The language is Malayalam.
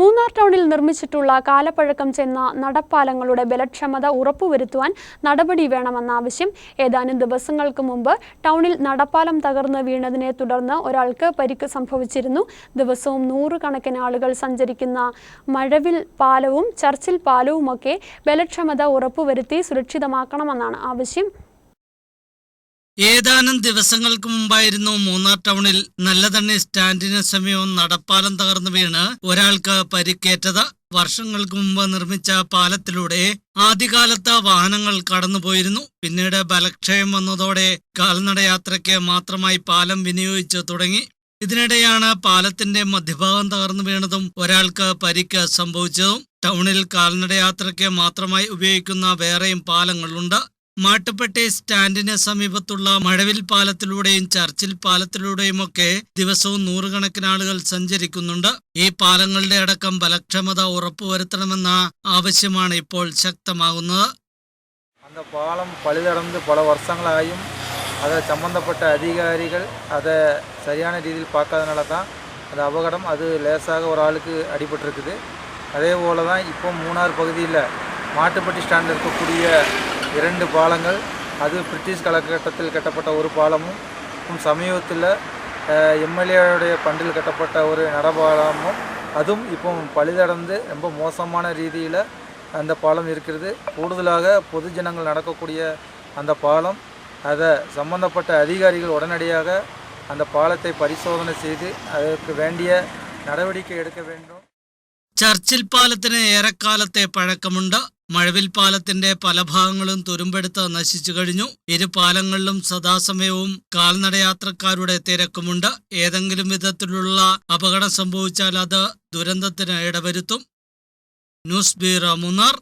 മൂന്നാർ ടൗണിൽ നിർമ്മിച്ചിട്ടുള്ള കാലപ്പഴക്കം ചെന്ന നടപ്പാലങ്ങളുടെ ബലക്ഷമത ഉറപ്പുവരുത്തുവാൻ നടപടി വേണമെന്ന ആവശ്യം ഏതാനും ദിവസങ്ങൾക്ക് മുമ്പ് ടൗണിൽ നടപ്പാലം തകർന്ന് വീണതിനെ തുടർന്ന് ഒരാൾക്ക് പരിക്ക് സംഭവിച്ചിരുന്നു. ദിവസവും നൂറുകണക്കിന് ആളുകൾ സഞ്ചരിക്കുന്ന മഴവിൽ പാലവും ചർച്ചിൽ പാലവുമൊക്കെ ബലക്ഷമത ഉറപ്പുവരുത്തി സുരക്ഷിതമാക്കണമെന്നാണ് ആവശ്യം. ഏതാനും ദിവസങ്ങൾക്ക് മുമ്പായിരുന്നു മൂന്നാർ ടൗണിൽ നല്ലതണ്ണി സ്റ്റാൻഡിന് സമയവും നടപ്പാലം തകർന്നു വീണ് ഒരാൾക്ക് പരിക്കേറ്റത്. വർഷങ്ങൾക്ക് മുമ്പ് നിർമ്മിച്ച പാലത്തിലൂടെ ആദ്യകാലത്ത് വാഹനങ്ങൾ കടന്നുപോയിരുന്നു. പിന്നീട് ബലക്ഷയം വന്നതോടെ കാൽനടയാത്രയ്ക്ക് മാത്രമായി പാലം വിനിയോഗിച്ചു തുടങ്ങി. ഇതിനിടെയാണ് പാലത്തിന്റെ മധ്യഭാഗം തകർന്നു വീണതും ഒരാൾക്ക് പരിക്ക് സംഭവിച്ചതും. ടൗണിൽ കാൽനടയാത്രയ്ക്ക് മാത്രമായി ഉപയോഗിക്കുന്ന വേറെയും പാലങ്ങളുണ്ട്. മാട്ടുപ്പെട്ടി സ്റ്റാൻഡിന് സമീപത്തുള്ള മഴവിൽ പാലത്തിലൂടെയും ചർച്ചിൽ പാലത്തിലൂടെയുമൊക്കെ ദിവസവും നൂറുകണക്കിന് ആളുകൾ സഞ്ചരിക്കുന്നുണ്ട് ഈ പാലങ്ങളുടെ അടക്കം ബലക്ഷമത ഉറപ്പുവരുത്തണമെന്ന ആവശ്യമാണ് ഇപ്പോൾ ശക്തമാകുന്നത് அந்த பாலம் பழுதடைந்து பல வருஷங்களாயும் அதை சம்மந்தப்பட்ட அதிகாரிகள் அதை சரியான ரீதியில் பார்க்காதனால தான் அந்த அபகடம் அது லேசாக ஒரு ஆளுக்கு அடிபட்டிருக்குது அதே போல் தான் இப்போ மூணார் பகுதியில் மாட்டுப்பட்டி ஸ்டாண்டில் இருக்கக்கூடிய இரண்டு பாலங்கள் அது பிரிட்டிஷ் காலகட்டத்தில் கட்டப்பட்ட ஒரு பாலமும் மற்றும் சமீபத்தில் எம்எல்ஏவுடைய பண்டில் கட்டப்பட்ட ஒரு நடபாலமும் அதுவும் இப்போ பழுதடைந்து ரொம்ப மோசமான ரீதியில் அந்த பாலம் இருக்கிறது கூடுதலாக பொதுஜனங்கள் நடக்கக்கூடிய அந்த பாலம் அதை சம்பந்தப்பட்ட அதிகாரிகள் உடனடியாக அந்த பாலத்தை பரிசோதனை செய்து அதற்கு வேண்டிய நடவடிக்கை எடுக்க வேண்டும் ചർച്ചിൽ പാലത്തിന് ഏറെക്കാലത്തെ പഴക്കമുണ്ട് മഴവിൽ പാലത്തിന്റെ പല ഭാഗങ്ങളും തുരുമ്പെടുത്ത് നശിച്ചു കഴിഞ്ഞു. ഇരു പാലങ്ങളിലും സദാസമയവും കാൽനടയാത്രക്കാരുടെ തിരക്കുമുണ്ട്. ഏതെങ്കിലും വിധത്തിലുള്ള അപകടം സംഭവിച്ചാൽ അത് ദുരന്തത്തിന് ഇടവരുത്തും. News bureau Munnar.